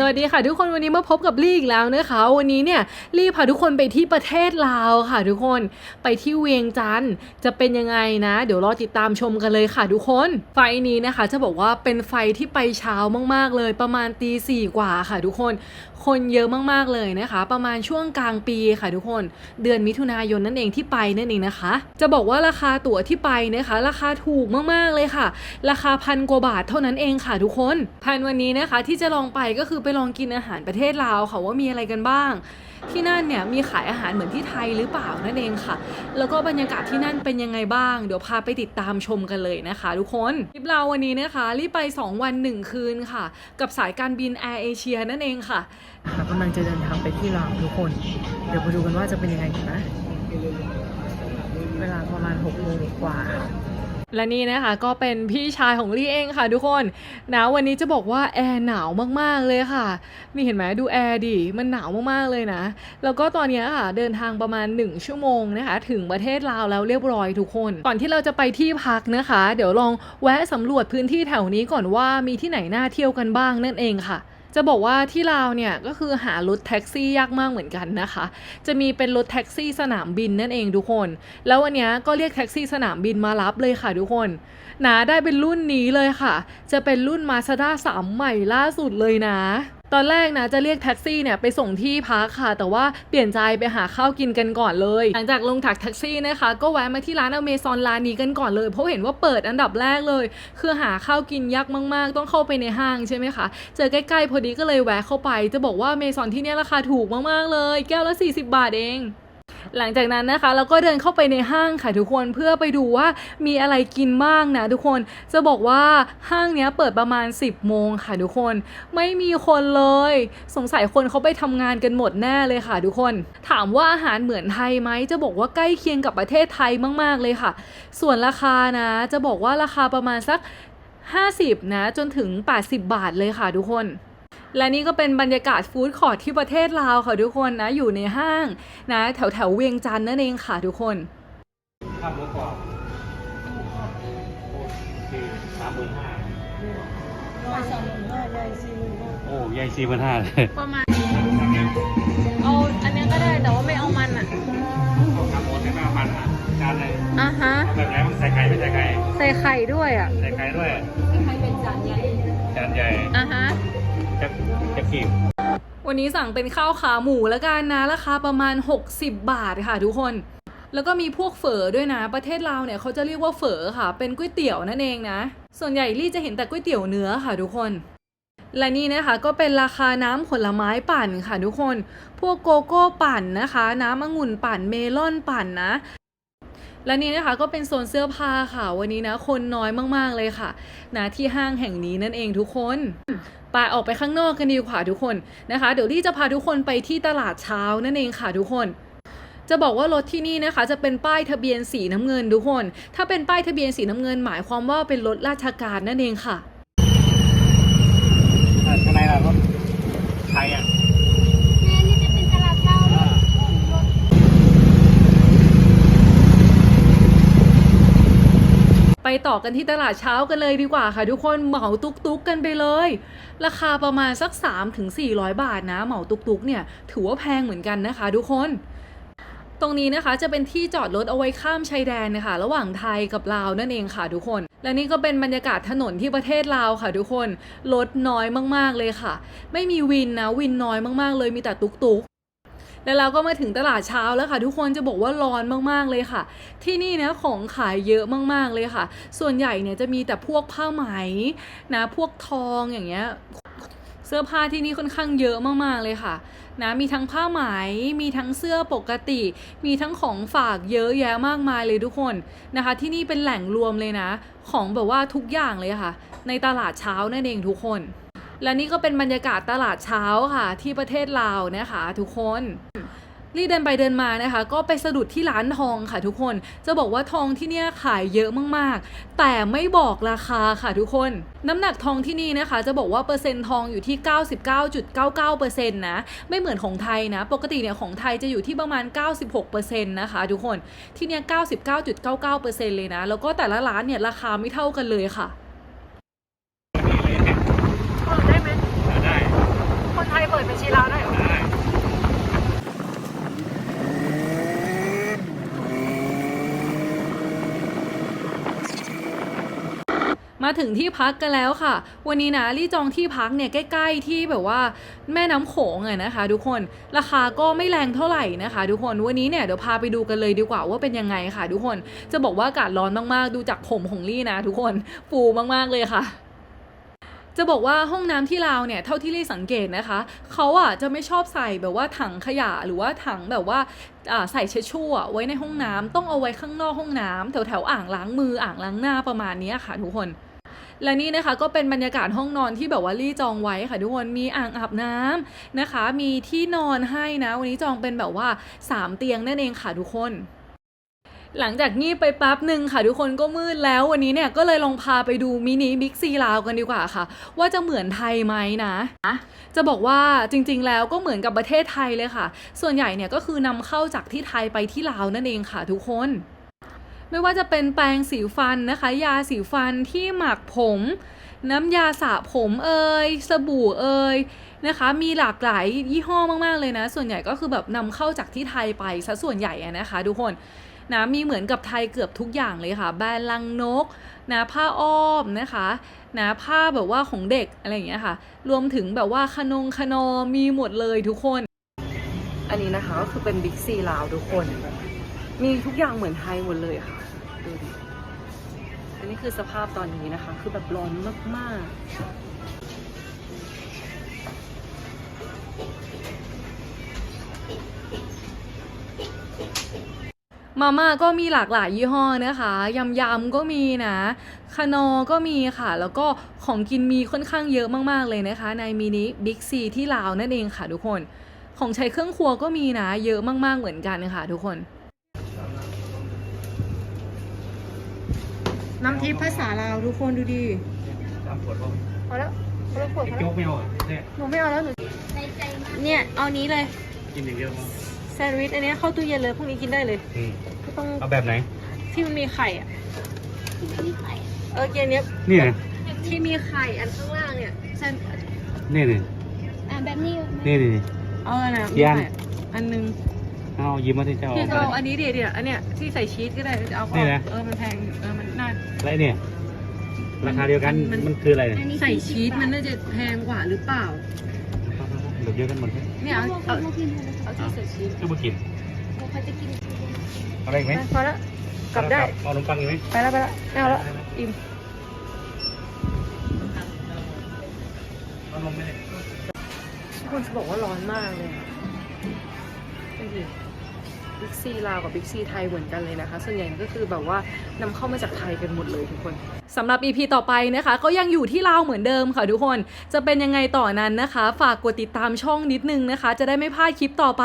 สวัสดีค่ะทุกคนวันนี้มาพบกับลี่อีกแล้วนะคะ วันนี้เนี่ยลี่พาทุกคนไปที่ประเทศลาวค่ะทุกคนไปที่เวียงจันทร์จะเป็นยังไงนะ เดี๋ยวรอติดตามชมกันเลยค่ะทุกคน ไฟนี้นะคะ จะบอกว่าเป็นไฟที่ไปเช้ามากๆเลย ประมาณตีสี่กว่าค่ะทุกคน คนเยอะมากๆเลยนะคะ ประมาณช่วงกลางปีค่ะทุกคน เดือนมิถุนายนนั่นเองที่ไปนั่นเองนะคะ จะบอกว่าราคาตั๋วที่ไปนะคะ ราคาถูกมากๆเลยค่ะ ราคาพันกว่าบาทเท่านั้นเองค่ะทุกคนแผนวันนี้นะคะที่จะลองไปก็คือไปลองกินอาหารประเทศลาวค่ะว่ามีอะไรกันบ้าง ที่นั่นเนี่ยมีขายอาหารเหมือนที่ไทยหรือเปล่านั่นเองค่ะ แล้วก็บรรยากาศที่นั่นเป็นยังไงบ้าง เดี๋ยวพาไปติดตามชมกันเลยนะคะ ทุกคนทริปเราวันนี้นะคะรีบไป 2 วัน 1 คืนค่ะ กับสายการบินแอร์เอเชียนั่นเองค่ะเรากำลังจะเดินทางไปที่ลาวทุกคน เดี๋ยวมาดูกันว่าจะเป็นยังไงกันนะ เวลาประมาณ6โมงกว่า และนี่นะคะก็เป็นพี่ชายของลี่เองค่ะทุกคนนะวันนี้จะบอกว่าแอร์หนาวมากๆเลยค่ะ นี่เห็นไหมดูแอร์ดิมันหนาวมากๆเลยนะ แล้วก็ตอนนี้ค่ะเดินทางประมาณ 1 ชั่วโมงนะคะ ถึงประเทศลาวแล้วเรียบร้อยทุกคน ก่อนที่เราจะไปที่พักนะคะ เดี๋ยวลองแวะสำรวจพื้นที่แถวนี้ก่อนว่ามีที่ไหนน่าเที่ยวกันบ้างนั่นเองค่ะ จะบอกว่าที่ลาวเนี่ยก็คือหารถแท็กซี่ยากมากเหมือนกันนะคะ จะมีเป็นรถแท็กซี่สนามบินนั่นเองทุกคน แล้ววันนี้ก็เรียกแท็กซี่สนามบินมารับเลยค่ะทุกคนนะได้เป็นรุ่นนี้เลยค่ะ จะเป็นรุ่นมาสด้าสามใหม่ล่าสุดเลยนะ ตอนแรกนะจะเรียกแท็กซี่เนี่ยไปส่งที่พักค่ะ แต่ว่าเปลี่ยนใจไปหาข้าวกินกันก่อนเลย หลังจากลงถักแท็กซี่นะคะ ก็แวะมาที่ร้านอเมซอนร้านนี้กันก่อนเลยเพราะเห็นว่าเปิดอันดับแรกเลย คือหาข้าวกินยากมาก ๆ ต้องเข้าไปในห้างใช่ไหมคะ เจอใกล้ ๆ พอดีก็เลยแวะเข้าไป จะบอกว่าเมซอนที่นี่ราคาถูกมาก ๆ เลย แก้วละ 40 บาทเอง หลังจากนั้นนะคะเราก็เดินเข้าไปในห้างค่ะทุกคนเพื่อไปดูว่ามีอะไรกินบ้างนะทุกคนจะบอกว่าห้างเนี้ยเปิดประมาณ 10 โมงค่ะทุกคน ไม่มีคนเลย สงสัยคนเขาไปทำงานกันหมดแน่เลยค่ะทุกคน ถามว่าอาหารเหมือนไทยไหมจะบอกว่าใกล้เคียงกับประเทศไทยมาก ๆเลยค่ะ ส่วนราคานะจะบอกว่าราคาประมาณสัก 50 นะ จนถึง 80 บาทเลยค่ะทุกคน และนี่ก็เป็นบรรยากาศฟู้ดคอร์ทที่ประเทศลาวค่ะทุกคนนะอยู่ในห้างนะแถวแถวๆเวียงจันทร์นั่นเองค่ะทุกคนข้าวหมูกรอบโอเคสามหมื่นห้าโอ้ยายสี่หมื่นห้าเลยประมาณเอาอันนี้ก็ได้แต่ว่าไม่เอามันอะทำหมดได้ห้าพันอะจานเลยอะฮะเอาแบบไหนมันใส่ไก่ไม่ใส่ไก่ใส่ไข่ด้วยอะใส่ไก่ด้วยไข่เป็นจานใหญ่จานใหญ่อะฮะ จะจะกีบวันนี้สั่งเป็นข้าวขาหมูแล้วกันนะราคาประมาณ 60 บาทค่ะทุกคน แล้วก็มีพวกเฝอด้วยนะ ประเทศลาวเนี่ยเขาจะเรียกว่าเฝอค่ะ เป็นก๋วยเตี๋ยวนั่นเองนะ ส่วนใหญ่ลี่จะเห็นแต่ก๋วยเตี๋ยวเนื้อค่ะทุกคน และนี่นะคะก็เป็นราคาน้ำผลไม้ปั่นค่ะทุกคน พวกโกโก้ปั่นนะคะ น้ำองุ่นปั่นเมลอนปั่นนะ และนี่นะคะก็เป็นโซนเสื้อผ้าค่ะ วันนี้นะคนน้อยมากๆเลยค่ะนะที่ห้างแห่งนี้นั่นเองทุกคนไปออกไปข้างนอกกันดีกว่าทุกคนนะคะ เดี๋ยวลี่จะพาทุกคนไปที่ตลาดเช้านั่นเองค่ะทุกคนจะบอกว่ารถที่นี่นะคะจะเป็นป้ายทะเบียนสีน้ำเงินทุกคน ถ้าเป็นป้ายทะเบียนสีน้ำเงิน หมายความว่าเป็นรถราชการนั่นเองค่ะข้างในเราก็ไทยอะ แม่นี่จะเป็นตลาดเช้าเลย ไปต่อกันที่ตลาดเช้ากันเลยดีกว่าค่ะ ทุกคนเหมาตุกตุกกันไปเลย ราคาประมาณสัก3-400ถึง400 บาทนะ เหมาตุกตุกเนี่ยถือว่าแพงเหมือนกันนะคะ ทุกคนตรงนี้นะคะจะเป็นที่จอดรถเอาไว้ข้ามชายแดนนะคะระหว่างไทยกับลาวนั่นเองค่ะทุกคน และนี่ก็เป็นบรรยากาศถนนที่ประเทศลาวค่ะ ทุกคนรถน้อยมากๆเลยค่ะ ไม่มีวินนะวินน้อยมากๆ เลยมีแต่ตุกตุก แล้วเราก็มาถึงตลาดเช้าแล้วค่ะทุกคนจะบอกว่าร้อนมากๆเลยค่ะ ที่นี่นะของขายเยอะมากๆเลยค่ะ ส่วนใหญ่เนี่ยจะมีแต่พวกผ้าไหมนะพวกทองอย่างเงี้ยเสื้อผ้าที่นี่ค่อนข้างเยอะมากๆเลยค่ะนะมีทั้งผ้าไหม มีทั้งเสื้อปกติ มีทั้งของฝากเยอะแยะมากมายเลยทุกคนนะคะ ที่นี่เป็นแหล่งรวมเลยนะ ของแบบว่าทุกอย่างเลยค่ะ ในตลาดเช้านั่นเองทุกคน และนี่ก็เป็นบรรยากาศตลาดเช้าค่ะ ที่ประเทศลาวนะคะทุกคนรีเดินไปเดินมานะคะ ก็ไปสะดุดที่ร้านทองค่ะทุกคน จะบอกว่าทองที่เนี่ยขายเยอะมากๆ แต่ไม่บอกราคาค่ะทุกคน น้ำหนักทองที่นี่นะคะ จะบอกว่าเปอร์เซ็นต์ทองอยู่ที่ 99.99%นะไม่เหมือนของไทยนะ ปกติเนี่ยของไทยจะอยู่ที่ประมาณ 96%นะคะทุกคนที่เนี่ย99.99%เลยนะ แล้วก็แต่ละร้านเนี่ยราคาไม่เท่ากันเลยค่ะ ได้ไหมได้ ไทยเปิดบัญชีลาวได้เหรอ มาถึงที่พักกันแล้วค่ะ วันนี้นะลี่จองที่พักเนี่ยใกล้ ๆ ที่แบบว่าแม่น้ำโขงอะนะคะ ทุกคนราคาก็ไม่แรงเท่าไหร่นะคะ ทุกคนวันนี้เนี่ยเดี๋ยวพาไปดูกันเลยดีกว่าว่าเป็นยังไงค่ะ ทุกคนจะบอกว่าอากาศร้อนมากๆ ดูจากผมของลี่นะ ทุกคนฟูมากๆเลยค่ะจะบอกว่าห้องน้ำที่ลาวเนี่ยเท่าที่ลี่สังเกตนะคะเขาอะจะไม่ชอบใส่แบบว่าถังขยะหรือว่าถังแบบว่าใส่เช็ดชู่อะไว้ในห้องน้ำต้องเอาไว้ข้างนอกห้องน้ำแถวแถวอ่างล้างมืออ่างล้างหน้าประมาณนี้ค่ะทุกคน และนี่นะคะก็เป็นบรรยากาศห้องนอนที่แบบว่าลี่จองไว้ค่ะทุกคนมีอ่างอาบน้ำนะคะ มีที่นอนให้นะ วันนี้จองเป็นแบบว่า 3 เตียงนั่นเองค่ะทุกคนหลังจากงีบไปแป๊บหนึ่งค่ะ ทุกคนก็มืดแล้ววันนี้เนี่ยก็เลยลองพาไปดูมินิบิ๊กซีลาวกันดีกว่าค่ะ ว่าจะเหมือนไทยไหมนะจะบอกว่าจริงๆแล้วก็เหมือนกับประเทศไทยเลยค่ะ ส่วนใหญ่เนี่ยก็คือนำเข้าจากที่ไทยไปที่ลาวนั่นเองค่ะ ทุกคน ไม่ว่าจะเป็นแปรงสีฟันนะคะ ยาสีฟันที่หมักผม น้ำยาสระผมเอ่ยสบู่เอ่ยนะคะ มีหลากหลายยี่ห้อมากๆเลยนะ ส่วนใหญ่ก็คือแบบนำเข้าจากที่ไทยไปซะส่วนใหญ่นะคะทุกคนนะมีเหมือนกับไทยเกือบทุกอย่างเลยค่ะ แบรนด์ลังนกนะผ้าอ้อมนะคะนะผ้าแบบว่าของเด็กอะไรอย่างเงี้ยค่ะ รวมถึงแบบว่าขนงขนอมีหมดเลยทุกคน อันนี้นะคะก็คือเป็นบิ๊กซีลาวทุกคน มีทุกอย่างเหมือนไทยหมดเลยค่ะดูดิอันนี้คือสภาพตอนนี้นะคะ คือแบบร้อนมากมาม่าก็มีหลากหลายยี่ห้อนะคะยำยำก็มีนะคานอก็มีค่ะ แล้วก็ของกินมีค่อนข้างเยอะมากๆเลยนะคะ ในมินิบิ๊กซีที่ลาวนั่นเองค่ะทุกคน ของใช้เครื่องครัวก็มีนะ เยอะมากๆเหมือนกันค่ะทุกคน น้ำทิพย์ภาษาลาวทุกคนดูดิสามขวดพอพอแล้วพอแล้วขวดพอโจ๊แล้วกไม่เอาอะเนี่ยหนูไม่เอาแล้วหนูในใจมากเนี่ยเอานี้เลยกินอย่างเดียวพอแซนด์วิชอันเนี้ยเข้าตู้เย็นเลยพรุ่งนี้กินได้เลยอืมก็ต้องเอาแบบไหน ที่มันมีไข่อะที่ไม่มีไข่เออเกียร์เนี้ยนี่นะที่มีไข่อันข้างล่างเนี่ยแซนนี่นี่อ่าแบบนี้นี่นี่นี่ เอาเลยนะกี่อันมีไข่อันหนึงเอายิ้มมาที่เจ้าที่เอาจะเอาไปอันนี้เดี๋ยวเดี๋ยวอันเนี้ยที่ใส่ชีสก็ได้จะเอานี่นะ เออมันแพงเออมันน่า อะไรเนี่ย ราคาเดียวกันมัน มันคืออะไรเนี่ยอันนี้ใส่ชีสมันน่าจะแพงกว่าหรือเปล่าเหลือเยอะกันหมดเลยเนี่ยเอาเอาเอามากินเอาที่ใส่ชีสก็มากินเขาจะกินอะไรอีกไหมพอแล้วกลับได้เอาขนมปังอีกไหมไปแล้วไปแล้วไม่เอาแล้วอิ่มเอานมไหมเนี่ยทุกคนจะบอกว่าร้อนมากเลยดูดิ บิ๊กซีลาวกับบิ๊กซีไทยเหมือนกันเลยนะคะ ส่วนใหญ่ก็คือแบบว่านำเข้ามาจากไทยกันหมดเลยทุกคนสำหรับ EP ต่อไปนะคะ ก็ยังอยู่ที่ลาวเหมือนเดิมค่ะทุกคน จะเป็นยังไงต่อนั้นนะคะ ฝากกดติดตามช่องนิดนึงนะคะ จะได้ไม่พลาดคลิปต่อไป